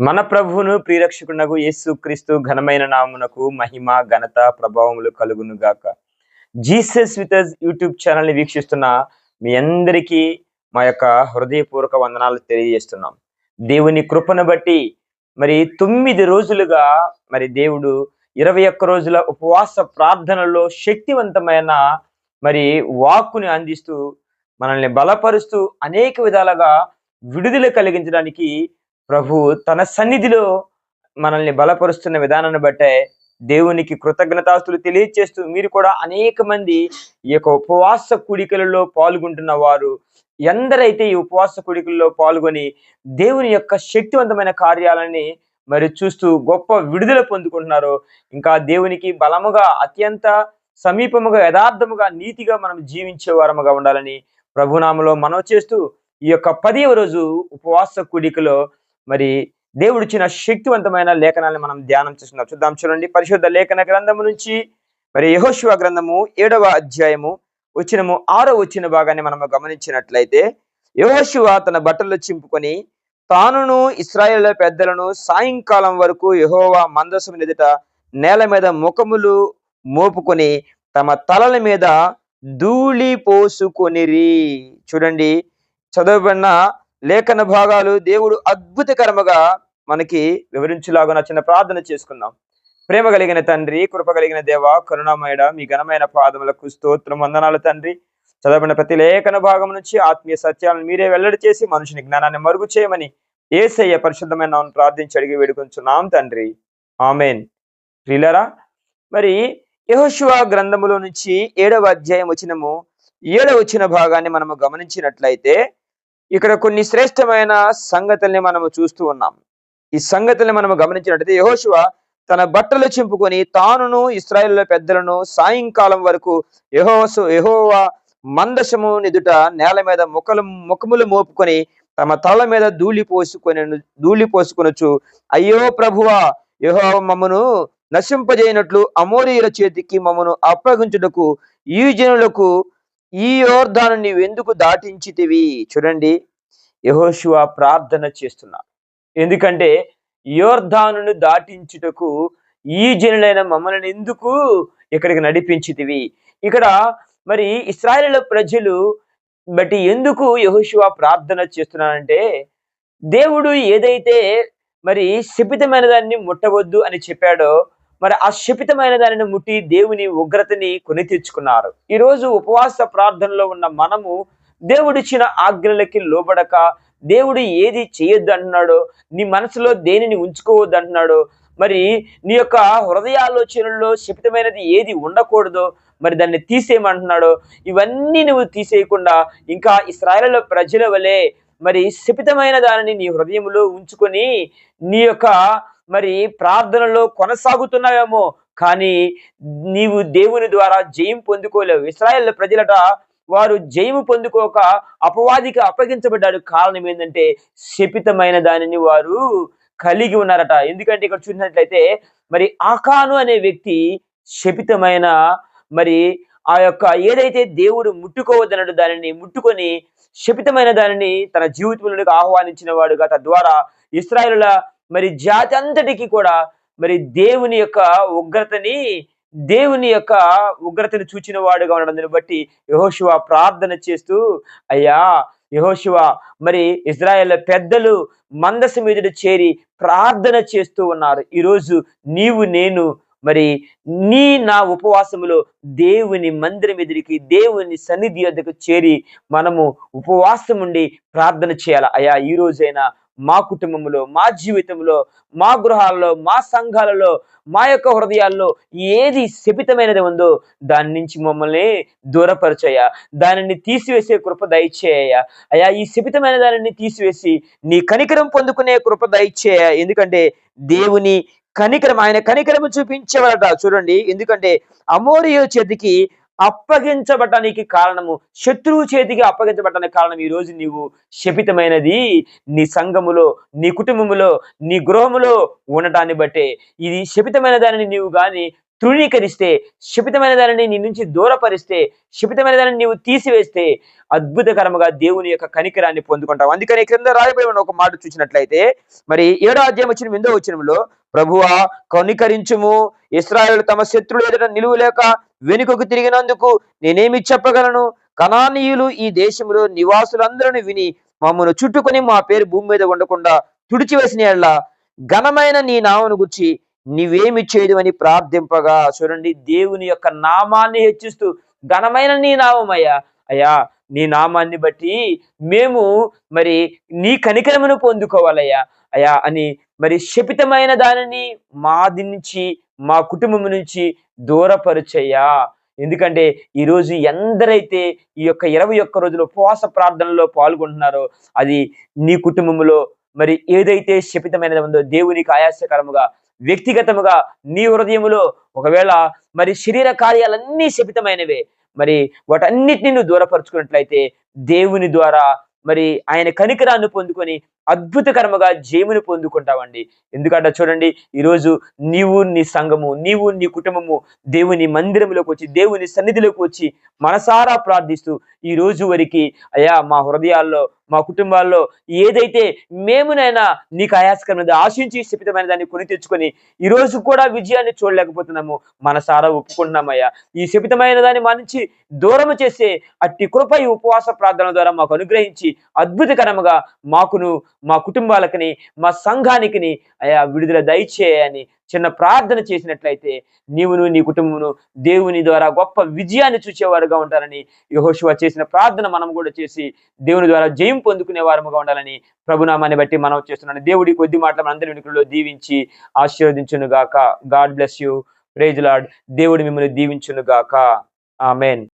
మన ప్రభువును ప్రియరక్షకునకు యేసు క్రీస్తు ఘనమైన నామునకు మహిమ ఘనత ప్రభావములు కలుగును గాక. జీసస్ విత్ యూట్యూబ్ ఛానల్ని వీక్షిస్తున్న మీ అందరికీ మా యొక్క హృదయపూర్వక వందనాలు తెలియజేస్తున్నాం. దేవుని కృపను బట్టి మరి తొమ్మిది రోజులుగా మరి దేవుడు ఇరవై ఒక్క రోజుల ఉపవాస ప్రార్థనలో శక్తివంతమైన మరి వాక్కుని అందిస్తూ మనల్ని బలపరుస్తూ అనేక విధాలుగా విడుదల కలిగించడానికి ప్రభు తన సన్నిధిలో మనల్ని బలపరుస్తున్న విధానాన్ని బట్టే దేవునికి కృతజ్ఞతాస్తులు తెలియచేస్తూ మీరు కూడా అనేక మంది ఈ యొక్క ఉపవాస కూడికలలో పాల్గొంటున్న వారు. ఎందరైతే ఈ ఉపవాస కూడికల్లో పాల్గొని దేవుని యొక్క శక్తివంతమైన కార్యాలని మరి చూస్తూ గొప్ప విడుదల పొందుకుంటున్నారో ఇంకా దేవునికి బలముగా అత్యంత సమీపముగా యథార్థముగా నీతిగా మనం జీవించే వారముగా ఉండాలని ప్రభునామలో మనం చేస్తూ ఈ యొక్క పదివ రోజు ఉపవాస కూడికలో మరి దేవుడిచ్చిన శక్తివంతమైన లేఖనాన్ని మనం ధ్యానం చేస్తున్నాం. చూద్దాం చూడండి. పరిశుద్ధ లేఖన గ్రంథము నుంచి మరి యహోశివ గ్రంథము ఏడవ అధ్యాయము వచ్చినము ఆరో వచ్చిన భాగాన్ని మనము గమనించినట్లయితే యహోశివ తన బట్టలు చింపుకొని తానును ఇస్రాయేల్ పెద్దలను సాయంకాలం వరకు యహోవా మందసం ఎదుట నేల మీద ముఖములు మోపుకొని తమ తలల మీద ధూళి పోసుకొనిరి. చూడండి. చదవబడిన లేఖన భాగాలు దేవుడు అద్భుతకరముగా మనకి వివరించులాగా చిన్న ప్రార్థన చేసుకుందాం. ప్రేమ కలిగిన తండ్రి కృప కలిగిన దేవ కరుణామయుడ మీ ఘనమైన పాదములకు స్తోత్రం వందనాలు తండ్రి. చదవబడిన ప్రతి లేఖన భాగం నుంచి ఆత్మీయ సత్యాలను మీరే వెల్లడి చేసి మనుషుని జ్ఞానాన్ని మరుగు చేయమని ఏసయ్య పరిశుద్ధమైన ప్రార్థించి అడిగి వేడుకొంచున్నాం తండ్రి. ఆమెన్. ప్రిలరా మరి యహోశివ గ్రంథములో నుంచి ఏడవ అధ్యాయం వచ్చినము ఏడవ వచ్చిన భాగాన్ని మనము గమనించినట్లయితే ఇక్కడ కొన్ని శ్రేష్టమైన సంగతుల్ని మనము చూస్తూ ఉన్నాం. ఈ సంగతుల్ని మనము గమనించినట్లయితే యహోశివ తన బట్టలు చింపుకొని తానును ఇస్రాయేల్ పెద్దలను సాయంకాలం వరకు యహోసు యహోవా మందశము నిదుట నేల మీద ముఖలు ముఖములు మోపుకొని తమ తల మీద ధూళి పోసుకొని ధూళి పోసుకొనొచ్చు. అయ్యో ప్రభువా యహో మమ్మను నశింపజేయనట్లు అమోరీయుల చేతికి మమ్మను అప్పగించుటకు ఈ జనులకు ఈ యోర్ధాను నీవు ఎందుకు దాటించితివి? చూడండి. యహోశువ ప్రార్థన చేస్తున్నా. ఎందుకంటే యోర్ధానును దాటించుటకు ఈ జనులైన మమ్మల్ని ఎందుకు ఇక్కడికి నడిపించితివి? ఇక్కడ మరి ఇస్రాయేల్ ప్రజలు బట్టి ఎందుకు యహోశువ ప్రార్థన చేస్తున్నానంటే దేవుడు ఏదైతే మరి శపితమైన దాన్ని ముట్టవద్దు అని చెప్పాడో మరి ఆ శపితమైన దానిని ముట్టి దేవుని ఉగ్రతని కొని తెచ్చుకున్నారు ఈరోజు ఉపవాస ప్రార్థనలో ఉన్న మనము దేవుడిచ్చిన ఆజ్ఞలకి లోబడక దేవుడు ఏది చేయొద్దు అంటున్నాడో నీ మనసులో దేనిని ఉంచుకోవద్దు అంటున్నాడో మరి నీ యొక్క హృదయాలోచనల్లో శపితమైనది ఏది ఉండకూడదో మరి దాన్ని తీసేయమంటున్నాడో ఇవన్నీ నువ్వు తీసేయకుండా ఇంకా ఇస్రాయలలో ప్రజల వలె మరి శపితమైన దానిని నీ హృదయంలో ఉంచుకొని నీ యొక్క మరి ప్రార్థనలో కొనసాగుతున్నావేమో కానీ నీవు దేవుని ద్వారా జయం పొందుకోలేవు. ఇస్రాయల్ ప్రజలట వారు జయము పొందుకోక అపవాదికి అప్పగించబడ్డారు. కారణం ఏంటంటే శపితమైన దానిని వారు కలిగి ఉన్నారట. ఎందుకంటే ఇక్కడ చూసినట్లయితే మరి ఆకాను అనే వ్యక్తి శపితమైన మరి ఆ యొక్క ఏదైతే దేవుడు ముట్టుకోవద్దనడు దానిని ముట్టుకొని శపితమైన దానిని తన జీవితంలోకి ఆహ్వానించిన వాడుగా తద్వారా ఇస్రాయేలుల మరి జాతి అంతటికి కూడా మరి దేవుని యొక్క ఉగ్రతని దేవుని యొక్క ఉగ్రతని చూచిన వాడుగా ఉండడం బట్టి యహోశివ ప్రార్థన చేస్తూ అయ్యా యహోశివ మరి ఇజ్రాయెల్ పెద్దలు మందస మీదుడు చేరి ప్రార్థన చేస్తూ ఉన్నారు. ఈరోజు నీవు నేను మరి నీ నా ఉపవాసములో దేవుని మందిరం ఎదురికి దేవుని సన్నిధి వద్దకు చేరి మనము ఉపవాసం ఉండి ప్రార్థన చేయాలి? అయా ఈ రోజైనా మా కుటుంబంలో మా జీవితంలో మా గృహాల్లో మా సంఘాలలో మా యొక్క హృదయాల్లో ఏది శపితమైనది ఉందో దాని నుంచి మమ్మల్ని దూరపరచయ్యా. దానిని తీసివేసే కృప దయచేయ అయ్యా ఈ శపితమైన దానిని తీసివేసి నీ కనికరం పొందుకునే కృప దయచేయ ఎందుకంటే దేవుని కనికరం ఆయన కనికరము చూపించేవాడట చూడండి ఎందుకంటే అమోరియో చేతికి అప్పగించబడటానికి కారణము శత్రువు చేతికి అప్పగించబడటానికి కారణం ఈ రోజు నీవు శపితమైనది. నీ సంఘములో నీ కుటుంబములో నీ గృహములో ఉండటాన్ని బట్టే ఇది శపితమైన దానిని నీవు గాని తృణీకరిస్తే శపితమైన దానిని నీ నుంచి దూరపరిస్తే శపితమైన దానిని నీవు తీసివేస్తే అద్భుతకరముగా దేవుని యొక్క కనికరాన్ని పొందుకుంటావు. అందుకని క్రింద రాయబడి ఉన్న ఒక మాట చూసినట్లయితే మరి ఏడో అధ్యాయం వచ్చిన ఎందో వచ్చినంలో ప్రభువా కనికరించుము ఇస్రాయలు తమ శత్రులు ఎదుట నిలువలేక వెనుకకు తిరిగినందుకు నేనేమి చెప్పగలను? కనానీయులు ఈ దేశంలో నివాసులందరిని విని మమ్మను చుట్టుకొని మా పేరు భూమి మీద ఉండకుండా తుడిచివేసిన ఎడల ఘనమైన నీ నామను గుర్చి నీవేమి చేయదు అని ప్రార్థింపగా చూడండి. దేవుని యొక్క నామాన్ని హెచ్చిస్తూ ఘనమైన నీ నామం అయ్యా అయ్యా నీ నామాన్ని బట్టి మేము మరి నీ కనికరమును పొందుకోవాలయ్యా. అయ్యా అని మరి శపితమైన దానిని మాది నుంచి మా కుటుంబం నుంచి దూరపరుచయ్యా. ఎందుకంటే ఈరోజు ఎందరైతే ఈ యొక్క ఇరవై ఒక్క రోజులు ఉపవాస ప్రార్థనలో పాల్గొంటున్నారో అది నీ కుటుంబంలో మరి ఏదైతే శపితమైనది ఉందో దేవునికి ఆయాసకరముగా వ్యక్తిగతముగా నీ హృదయములో ఒకవేళ మరి శరీర కార్యాలన్నీ శపితమైనవే మరి వాటన్నిటిని నువ్వు దూరపరుచుకున్నట్లయితే దేవుని ద్వారా మరి ఆయన కనికరాన్ని పొందుకొని అద్భుతకరముగా జయమును పొందుకుంటావండి. ఎందుకంటే చూడండి ఈరోజు నీవు నీ సంఘము నీవు నీ కుటుంబము దేవుని మందిరంలోకి వచ్చి దేవుని సన్నిధిలోకి వచ్చి మనసారా ప్రార్థిస్తూ ఈ రోజు వరకు అయ్యా మా హృదయాల్లో మా కుటుంబాల్లో ఏదైతే మేమునైనా నీకు ఆయాసకరమైనది ఆశించి శపితమైన దాన్ని కొని తెచ్చుకొని ఈ రోజు కూడా విజయాన్ని చూడలేకపోతున్నాము. మనసారా ఒప్పుకుంటున్నామయ్యా. ఈ శపితమైన దాన్ని మా నుంచి దూరము చేసే అట్టి కృప ఈ ఉపవాస ప్రార్థన ద్వారా మాకు అనుగ్రహించి అద్భుతకరముగా మాకును మా కుటుంబాలకని మా సంఘానికిని అయా విడుదల దయచేయని చిన్న ప్రార్థన చేసినట్లయితే నీవును నీ కుటుంబమును దేవుని ద్వారా గొప్ప విజయాన్ని చూసేవారుగా ఉంటారని యహోశివ చేసిన ప్రార్థన మనం కూడా చేసి దేవుని ద్వారా జయం పొందుకునే వారముగా ఉండాలని ప్రభునామాన్ని బట్టి మనం చేస్తున్నాను. దేవుడి కొద్ది మాటలు మనందరి వెనుకల్లో దీవించి ఆశీర్వదించును గాక God bless you. Praise Lord దేవుడు మిమ్మల్ని దీవించును గాక ఆమెన్.